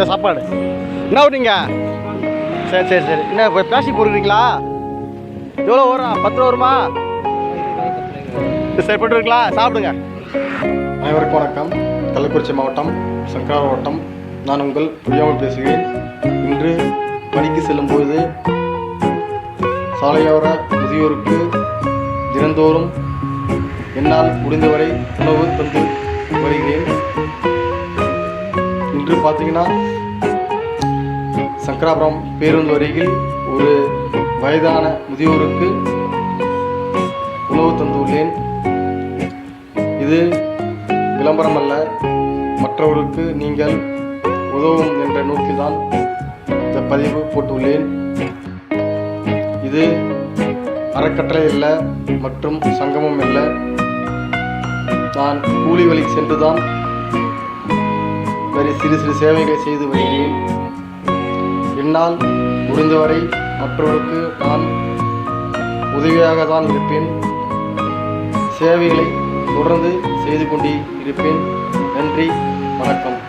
இந்த சாப்பாடு. என்ன விட்டீங்க? சரி சரி சரி. என்ன இப்போ பிளாஸ்டிக் போட்டுக்கிறீங்களா? எவ்வளோ வரும்? பத்து ரூபா வருமா? சரி போட்டுருக்கீங்களா சாப்பிடுங்க. அனைவருக்கும் வணக்கம். கள்ளக்குறிச்சி மாவட்டம் சங்கரா மாவட்டம் நான் உங்கள் புரியாமல் பேசுகிறேன். இன்று பணிக்கு செல்லும்போது சாலையோர முதியோருக்கு தினந்தோறும் என்னால் முடிந்தவரை உணவு தந்து வருகிறேன். இன்று பார்த்தீங்கன்னா சங்கராபுரம் பேருந்து அருகில் ஒரு வயதான முதியோருக்கு உணவு தந்துள்ளேன். இது விளம்பரம் அல்ல மற்றவருக்கு நீங்கள் உதவும் என்ற நோக்கில்தான் இந்த பதிவு போட்டுள்ளேன். இது அறக்கட்டளை அல்ல மற்றும் சங்கமம் இல்லை நான் கூலி வழி சென்றுதான் சரி சிறு சிறு சேவைகளை செய்து வருகிறேன். என்னால் முடிந்தவரை மற்றவருக்கு நான் உதவியாக தான் இருப்பேன். சேவைகளை தொடர்ந்து செய்து கொண்டே இருப்பேன். நன்றி வணக்கம்.